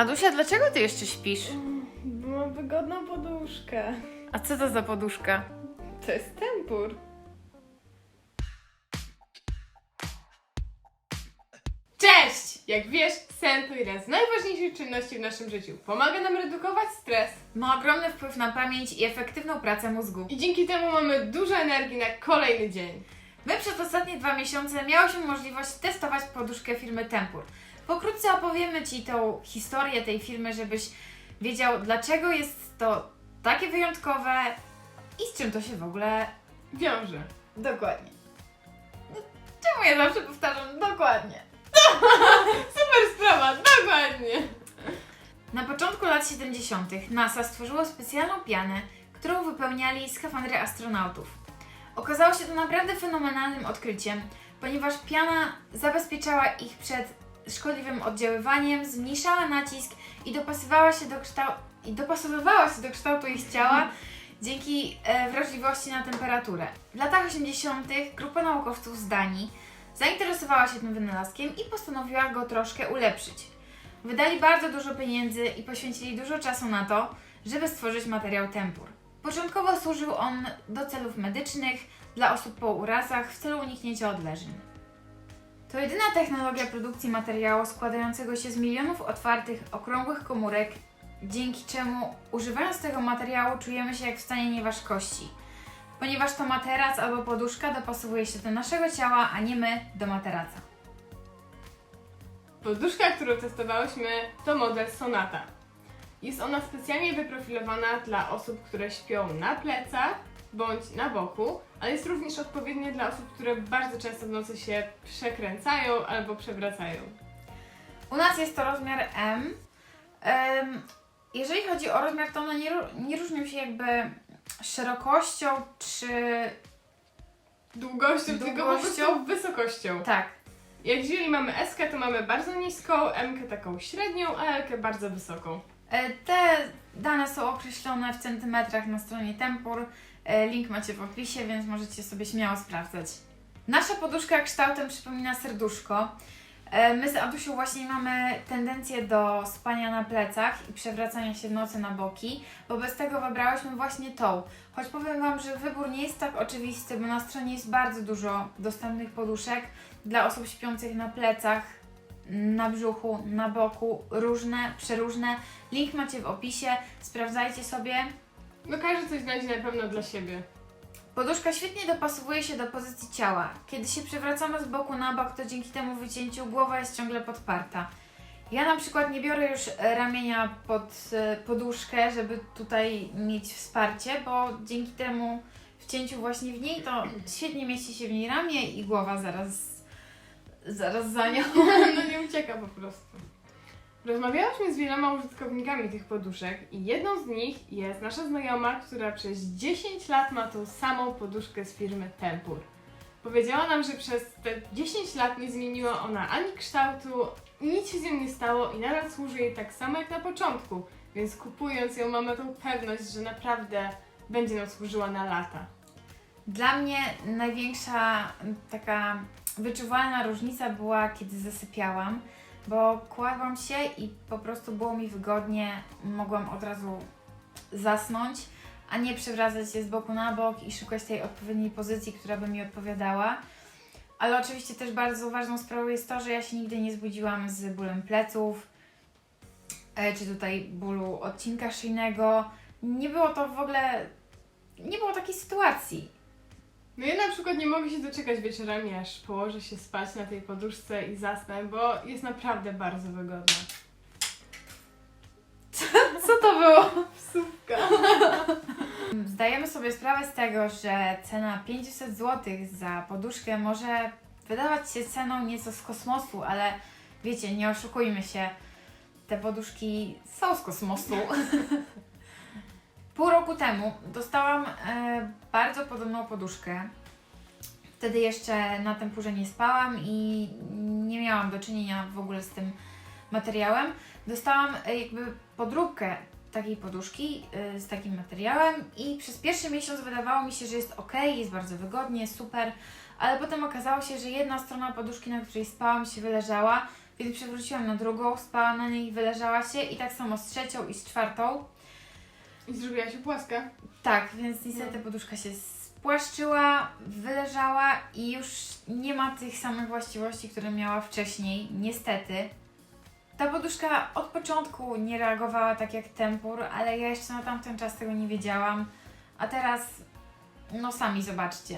Adusia, dlaczego ty jeszcze śpisz? Bo mam wygodną poduszkę. A co to za poduszka? To jest tempur. Cześć! Jak wiesz, sen to jedna z najważniejszych czynności w naszym życiu. Pomaga nam redukować stres Ma ogromny wpływ na pamięć i efektywną pracę mózgu. i dzięki temu mamy dużo energii na kolejny dzień. My przez ostatnie dwa miesiące miałyśmy możliwość testować poduszkę firmy Tempur. Pokrótce opowiemy Ci tą historię tej firmy, żebyś wiedział, dlaczego jest to takie wyjątkowe i z czym to się w ogóle Wiąże. dokładnie. No, Czemu ja zawsze powtarzam dokładnie? Super sprawa, dokładnie! Na początku lat 70. NASA stworzyło specjalną pianę, którą wypełniali skafandry astronautów. Okazało się to naprawdę fenomenalnym odkryciem, ponieważ piana zabezpieczała ich przed szkodliwym oddziaływaniem, zmniejszała nacisk i dopasowywała się do, kształ- i dopasowywała się do kształtu ich ciała dzięki e, wrażliwości na temperaturę. W latach 80. grupa naukowców z Danii zainteresowała się tym wynalazkiem i postanowiła go troszkę ulepszyć. Wydali bardzo dużo pieniędzy i poświęcili dużo czasu na to, żeby stworzyć materiał tempur. Początkowo służył on do celów medycznych, dla osób po urazach w celu uniknięcia odleżeń. To jedyna technologia produkcji materiału składającego się z milionów otwartych, okrągłych komórek, dzięki czemu używając tego materiału czujemy się jak w stanie nieważkości, ponieważ to materac albo poduszka dopasowuje się do naszego ciała, a nie my do materaca. Poduszka, którą testowałyśmy, to model Sonata. Jest ona specjalnie wyprofilowana dla osób, które śpią na plecach bądź na boku, ale jest również odpowiednia dla osób, które bardzo często w nocy się przekręcają albo przewracają. U nas jest to rozmiar M. Jeżeli chodzi o rozmiar, to one nie, nie różnią się jakby szerokością czy. Długością, tylko po Długością? prostu wysokością. Tak. Jak jeżeli mamy S, to mamy bardzo niską, M taką średnią, a L bardzo wysoką. E, Te dane są określone w centymetrach na stronie Tempur. E, Link macie w opisie, więc możecie sobie śmiało sprawdzać. Nasza poduszka kształtem przypomina serduszko. E, My z Adusią właśnie mamy tendencję do spania na plecach i przewracania się w nocy na boki. Wobec tego wybrałyśmy właśnie tą. Choć powiem Wam, że wybór nie jest tak oczywisty, bo na stronie jest bardzo dużo dostępnych poduszek dla osób śpiących na plecach, na brzuchu, na boku, różne, przeróżne. Link macie w opisie, sprawdzajcie sobie. No każdy coś znajdzie na pewno dla siebie. Poduszka świetnie dopasowuje się do pozycji ciała. Kiedy się przewracamy z boku na bok, to dzięki temu wycięciu głowa jest ciągle podparta. Ja na przykład nie biorę już e, ramienia pod e, poduszkę, żeby tutaj mieć wsparcie, bo dzięki temu wcięciu właśnie w niej to świetnie mieści się w niej ramię i głowa zaraz, zaraz za nią. No nie ucieka po prostu. Rozmawiałyśmy z wieloma użytkownikami tych poduszek i jedną z nich jest nasza znajoma, która przez 10 lat ma tą samą poduszkę z firmy Tempur. Powiedziała nam, że przez te 10 lat nie zmieniła ona ani kształtu, nic się z nią nie stało i nadal służy jej tak samo jak na początku, więc kupując ją mamy tą pewność, że naprawdę będzie nam służyła na lata. Dla mnie największa taka wyczuwalna różnica była, kiedy zasypiałam, bo kładłam się i po prostu było mi wygodnie, mogłam od razu zasnąć, a nie przewracać się z boku na bok i szukać tej odpowiedniej pozycji, która by mi odpowiadała. Ale oczywiście też bardzo ważną sprawą jest to, że ja się nigdy nie zbudziłam z bólem pleców, e, czy tutaj bólu odcinka szyjnego. Nie było to w ogóle, nie było takiej sytuacji. No ja na przykład nie mogę się doczekać wieczorami, aż położę się spać na tej poduszce i zasnę, bo jest naprawdę bardzo wygodna. Co to było? Wsówka. Zdajemy sobie sprawę z tego, że cena 500 zł za poduszkę może wydawać się ceną nieco z kosmosu, ale wiecie, nie oszukujmy się, te poduszki są z kosmosu. Pół roku temu dostałam e, bardzo podobną poduszkę. Wtedy jeszcze na tempurze nie spałam i nie miałam do czynienia w ogóle z tym materiałem. Dostałam e, jakby podróbkę takiej poduszki y, z takim materiałem i przez pierwszy miesiąc wydawało mi się, że jest ok, jest bardzo wygodnie, super, ale potem okazało się, że jedna strona poduszki, na której spałam, się wyleżała, Kiedy przewróciłam na drugą, spała na niej wyleżała się i tak samo z trzecią i z czwartą. I zrobiła się płaska. Tak, więc niestety No. poduszka się spłaszczyła, wyleżała i już nie ma tych samych właściwości, które miała wcześniej, niestety. Ta poduszka od początku nie reagowała tak jak tempur, ale ja jeszcze na tamten czas tego nie wiedziałam. A teraz, no sami zobaczcie.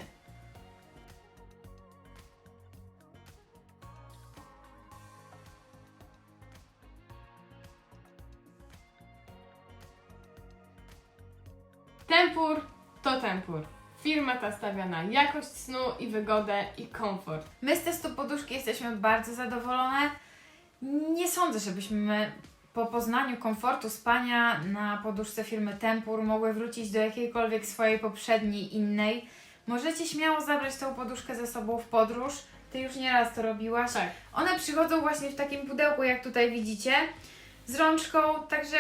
Tempur to tempur. Firma ta stawia na jakość snu i wygodę i komfort. My z testu poduszki jesteśmy bardzo zadowolone. Nie sądzę, żebyśmy po poznaniu komfortu spania na poduszce firmy Tempur mogły wrócić do jakiejkolwiek swojej poprzedniej innej. Możecie śmiało zabrać tą poduszkę ze sobą w podróż. Ty już nieraz to robiłaś. Tak. One przychodzą właśnie w takim pudełku, jak tutaj widzicie, z rączką, także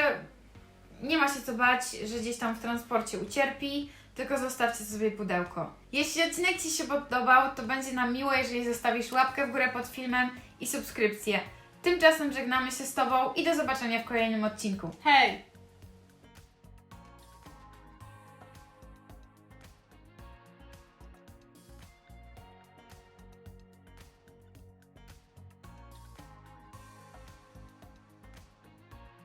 nie ma się co bać, że gdzieś tam w transporcie ucierpi, tylko zostawcie sobie pudełko. Jeśli odcinek Ci się podobał, to będzie nam miło, jeżeli zostawisz łapkę w górę pod filmem i subskrypcję. Tymczasem żegnamy się z Tobą i do zobaczenia w kolejnym odcinku. Hej!